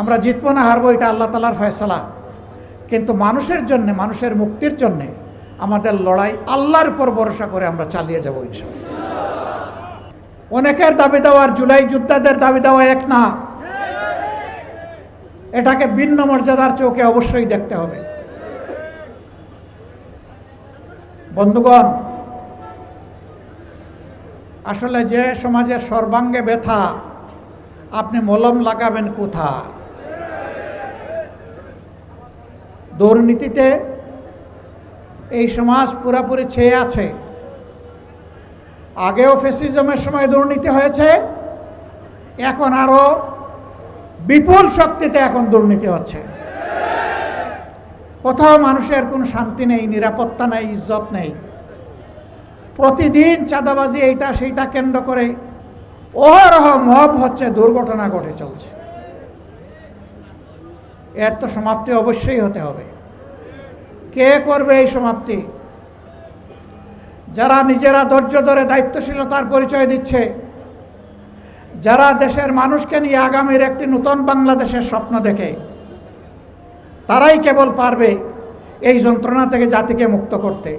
আমরা জিতবো না, হারবো, এটা আল্লাহ তালার ফয়সলা। কিন্তু মানুষের জন্য, মানুষের মুক্তির জন্যে আমাদের লড়াই আল্লাহর উপর ভরসা করে আমরা চালিয়ে যাব ইনশাল্লাহ অনেকের দাবি দেওয়ার, জুলাই যোদ্ধাদের দাবি দেওয়া এক না। এটাকে ভিন্ন মর্যাদার চোখে অবশ্যই দেখতে হবে। বন্ধুগণ, আসলে যে সমাজের সর্বাঙ্গে ব্যথা, আপনি মলম লাগাবেন কোথা দুর্নীতিতে এই সমাজ পুরাপুরি ছেয়ে আছে। আগেও ফেসিজমের সময় দুর্নীতি হয়েছে, এখন আরও বিপুল শক্তিতে এখন দুর্নীতি হচ্ছে। কোথাও মানুষের কোনো শান্তি নেই, নিরাপত্তা নেই, ইজ্জত নেই। প্রতিদিন চাঁদাবাজি এইটা সেইটা কেন্দ্র করে অহরহ মব হচ্ছে, দুর্ঘটনা ঘটে চলছে। এর তো সমাপ্তি অবশ্যই হতে হবে। কে করবে এই সমাপ্তি? যারা নিজেরা ধৈর্য ধরে দায়িত্বশীলতার পরিচয় দিচ্ছে, যারা দেশের মানুষকে নিয়ে আগামীর একটি নূতন বাংলাদেশের স্বপ্ন দেখে, তারাই কেবল পারবে এই যন্ত্রণা থেকে জাতিকে মুক্ত করতে।